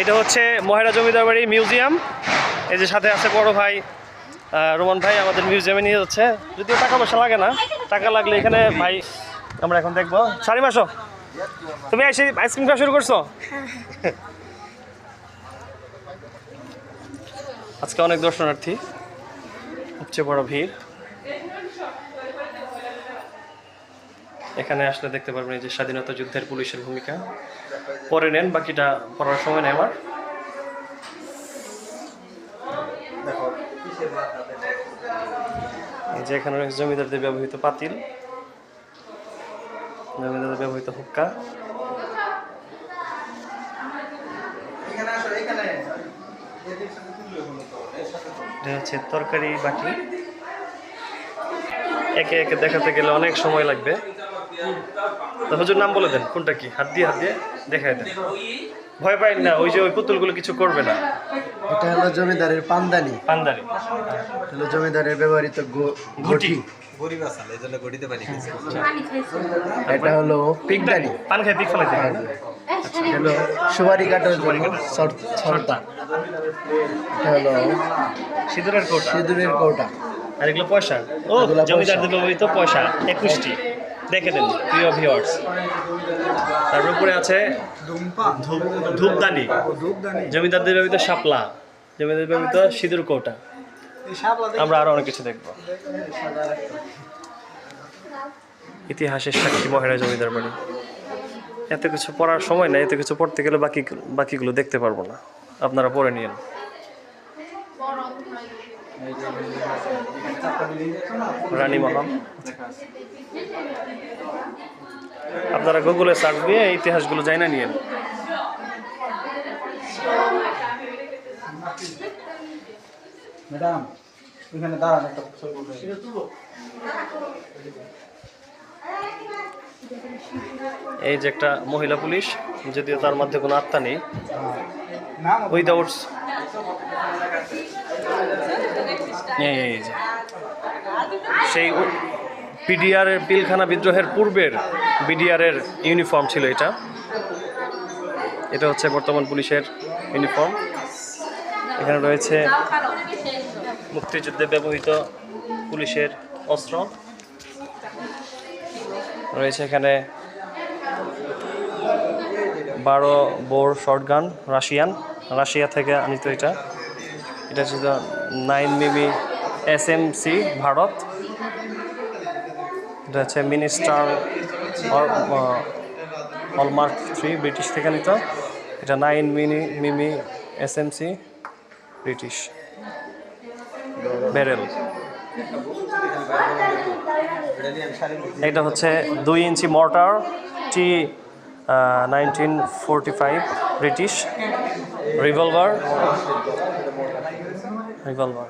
এটা হচ্ছে মহেরা জমিদার বাড়ি মিউজিয়াম। এই যে সাথে আছে বড় ভাই রোমান ভাই আমাদের মিউজিয়ামে নিয়ে যাচ্ছে। যদিও টাকা পয়সা লাগে না, টাকা লাগলে এখানে ভাই আমরা এখন দেখব। সাড়ে মাসো তুমি এসে আইসক্রিম খাওয়া শুরু করছ? আজকে অনেক দর্শনার্থী, সবচেয়ে বড় ভিড়। এখানে আসলে দেখতে পারবেন যে স্বাধীনতা যুদ্ধের পুলিশের ভূমিকা। পরে নেন বাকিটা পড়ার সময় নেই আমার যে এখানে রয়েছে জমিদারদের ব্যবহৃত পাতিল। জমিদারদের ব্যবহৃত হুক্কা। এটা হচ্ছে তরকারি বাটি। একে একে দেখাতে গেলে অনেক সময় লাগবে। তো হুজুর নাম বলে দেন কোনটা কি? হাত দিয়ে হাত দিয়ে দেখায় দেন। ভয় পাই না ওই যে ওই পুতুলগুলো কিছু করবে না। এটা হলো জমিদারের পান্দানি। পান্দারি এটা হলো জমিদারের ব্যবহৃত ঘটি। এটা হলো পিকদানি। পান খাই পিক ফেলাই দেন। এটা হলো সুপারি কাটার জন্য ছড়তা এটা হলো সিঁদুরের কোটা। সিঁদুরের কৌটা। আর এগুলো পয়সা। ও এগুলো পয়সা। জমিদারদের ব্যবহৃত পয়সা একুশটি। দেখে দেন, প্রিয় ভিউয়ার্স তার উপরে আছে ধূপ- ধূপদানি। জমিদারদের ব্যবহৃত শাপলা। জমিদারদের ব্যবহৃত সিঁদুর কৌটা। আমরা আরও অনেক কিছু দেখব। ইতিহাসের সাক্ষী মহেরা জমিদার বাড়ি। এত কিছু পড়ার সময় নাই, এত কিছু পড়তে গেলে বাকি বাকিগুলো দেখতে পারব না। আপনারা পড়ে নিন রানী মহল আপনারা গুগলে সার্চ দিয়ে ইতিহাসগুলো যাই না নিয়েন। ম্যাডাম ওইখানে দাঁড়ান একটা এই যে একটা মহিলা পুলিশ যদিও তার মধ্যে কোনো আত্মা নেই। উইদাউট এই এই যে সেই পিডিআর এর পিলখানা বিদ্রোহের পূর্বের বিডিআর এর ইউনিফর্ম ছিল এটা। এটা হচ্ছে বর্তমান পুলিশের ইউনিফর্ম। এখানে রয়েছে মুক্তিযুদ্ধে ব্যবহৃত পুলিশের অস্ত্র। রয়েছে এখানে বারো বোর শর্টগান রাশিয়ান। রাশিয়া থেকে আনিত এটা। এটা ছিল nine mm S M C Bharat. এটা হচ্ছে মিনিস্টার হলমার্ক থ্রি ব্রিটিশ থেকে আনিত এটা nine mini, mm S M C British barrel এটা হচ্ছে দুই ইঞ্চি মর্টার টি nineteen forty five British revolver revolver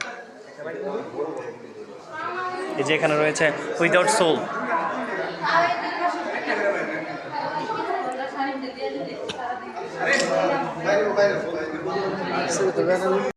এই যে এখানে রয়েছে উইদাউট সোল